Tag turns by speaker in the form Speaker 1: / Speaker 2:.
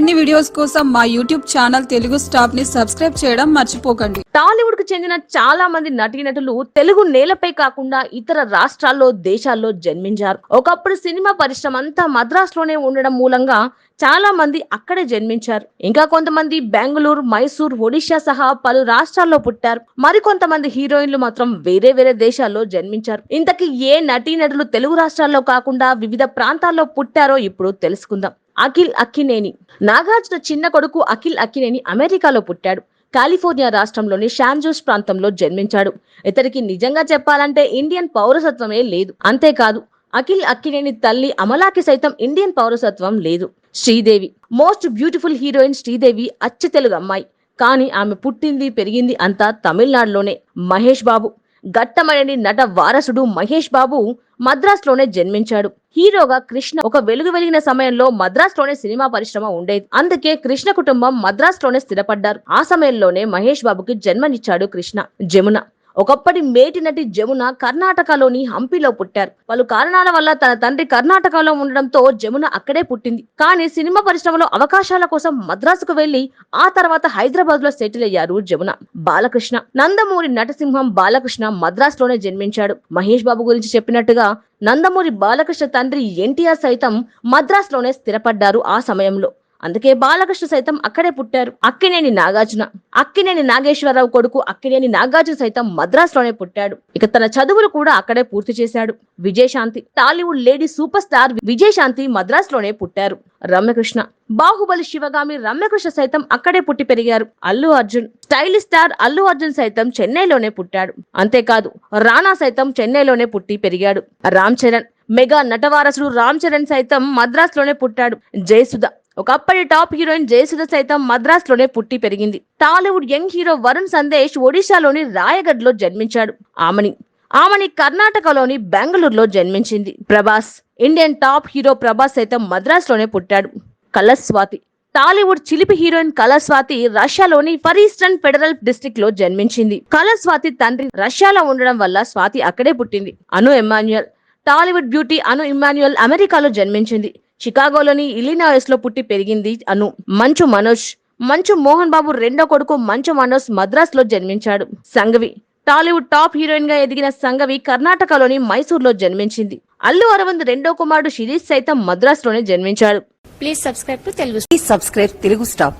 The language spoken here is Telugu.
Speaker 1: మరిన్ని వీడియోస్ కోసం మా యూట్యూబ్ ఛానల్ తెలుగు స్టాప్ని సబ్స్క్రైబ్ చేయడం మర్చిపోకండి.
Speaker 2: టాలీవుడ్కు చెందిన చాలా మంది నటీనటులు తెలుగు నేలపై కాకుండా ఇతర రాష్ట్రాల్లో దేశాల్లో జన్మించారు. ఒకప్పుడు సినిమా పరిశ్రమ అంతా మద్రాసులోనే ఉండడం మూలంగా చాలా మంది అక్కడే జన్మించారు. ఇంకా కొంతమంది బెంగళూరు మైసూర్ ఒడిషా సహా పలు రాష్ట్రాల్లో పుట్టారు. మరికొంతమంది హీరోయిన్లు మాత్రం వేరే వేరే దేశాల్లో జన్మించారు. ఇంతకీ ఏ నటీనటులు తెలుగు రాష్ట్రాల్లో కాకుండా వివిధ ప్రాంతాల్లో పుట్టారో ఇప్పుడు తెలుసుకుందాం. అఖిల్ అక్కినేని. నాగార్జున చిన్న కొడుకు అఖిల్ అక్కినేని అమెరికాలో పుట్టాడు. కాలిఫోర్నియా రాష్ట్రంలోని శాన్జోస్ ప్రాంతంలో జన్మించాడు. ఇతనికి నిజంగా చెప్పాలంటే ఇండియన్ పౌరసత్వమే లేదు. అంతేకాదు అఖిల్ అక్కినేని తల్లి అమలాకి సైతం ఇండియన్ పౌరసత్వం లేదు. Sridevi. Most beautiful heroine Sridevi అచ్చ తెలుగు అమ్మాయి. కానీ ఆమె పుట్టింది పెరిగింది అంతా తమిళనాడులోనే. మహేష్ బాబు. గట్టమనేని నట వారసుడు మహేష్ బాబు మద్రాసులోనే జన్మించాడు. హీరోగా కృష్ణ ఒక వెలుగు వెలిగిన సమయంలో మద్రాసులోనే సినిమా పరిశ్రమ ఉండేది. అందుకే కృష్ణ కుటుంబం మద్రాసులోనే స్థిరపడ్డారు. ఆ సమయంలోనే మహేష్ బాబుకి జన్మనిచ్చాడు కృష్ణ. జమున ఒకప్పటి మేటి నటి జమున కర్ణాటకలోని హంపిలో పుట్టారు. పలు కారణాల వల్ల తన తండ్రి కర్ణాటకలో ఉండడంతో జమున అక్కడే పుట్టింది. కానీ సినిమా పరిశ్రమలో అవకాశాల కోసం మద్రాసుకు వెళ్ళి ఆ తర్వాత హైదరాబాద్లో సెటిల్ అయ్యారు జమున. బాలకృష్ణ. నందమూరి నటసింహం బాలకృష్ణ మద్రాసులోనే జన్మించాడు. మహేష్ బాబు గురించి చెప్పినట్టుగా నందమూరి బాలకృష్ణ తండ్రి ఎన్టీఆర్ సైతం మద్రాసులోనే స్థిరపడ్డారు ఆ సమయంలో. అందుకే బాలకృష్ణ సైతం అక్కడే పుట్టారు. అక్కినేని నాగార్జున అక్కినేని నాగేశ్వరరావు కొడుకు అక్కినేని నాగార్జున సైతం మద్రాసులోనే పుట్టాడు. ఇక తన చదువులు కూడా అక్కడే పూర్తి చేశాడు. Vijayashanti Tollywood lady superstar Vijayashanti మద్రాసులోనే పుట్టారు. రమ్యకృష్ణ బాహుబలి శివగామి రమ్యకృష్ణ సైతం అక్కడే పుట్టి పెరిగారు. అల్లు అర్జున్ స్టైలిష్ స్టార్ అల్లు అర్జున్ సైతం చెన్నైలోనే పుట్టాడు. అంతేకాదు రానా సైతం చెన్నైలోనే పుట్టి పెరిగాడు. రామ్ చరణ్ మెగా నటవారసుడు రామ్ చరణ్ సైతం మద్రాసులోనే పుట్టాడు. జయసుధ ఒకప్పటి టాప్ హీరోయిన్ జయసుధ సైతం మద్రాస్లోనే పుట్టి పెరిగింది. Tollywood young hero Varun Sandesh ఒడిశాలోని రాయగఢ్లో జన్మించాడు. ఆమెని. ఆమెని కర్ణాటకలోని బెంగళూరులో జన్మించింది. Prabhas. Indian top hero Prabhas సైతం మద్రాస్లోనే పుట్టాడు. కలస్వాతి టాలీవుడ్ చిలిపి హీరోయిన్ కలస్వాతి రష్యాలోని ఫరీస్టన్ ఫెడరల్ డిస్ట్రిక్ట్లో జన్మించింది. కలస్వాతి తండ్రి రష్యాలో ఉండడం వల్ల స్వాతి అక్కడే పుట్టింది. అను ఎమాన్యుయల్ టాలీవుడ్ బ్యూటీ అను ఇమాన్యుయల్ అమెరికాలో జన్మించింది. చికాగోలోని ఇలినాయస్లో పుట్టి పెరిగింది అను మంచు మనోజ్. మంచు మోహన్ బాబు రెండో కొడుకు మంచు మనోజ్ మద్రాస్లో జన్మించాడు. సంగవి టాలీవుడ్ టాప్ హీరోయిన్గా ఎదిగిన సంగవి కర్ణాటకలోని మైసూర్లో జన్మించింది. అల్లు అరవింద్ రెండో కుమారుడు శిరీష్ సైతం మద్రాస్లోనే జన్మించాడు.
Speaker 3: Please subscribe to Telugu
Speaker 4: Please subscribe Telugu Star.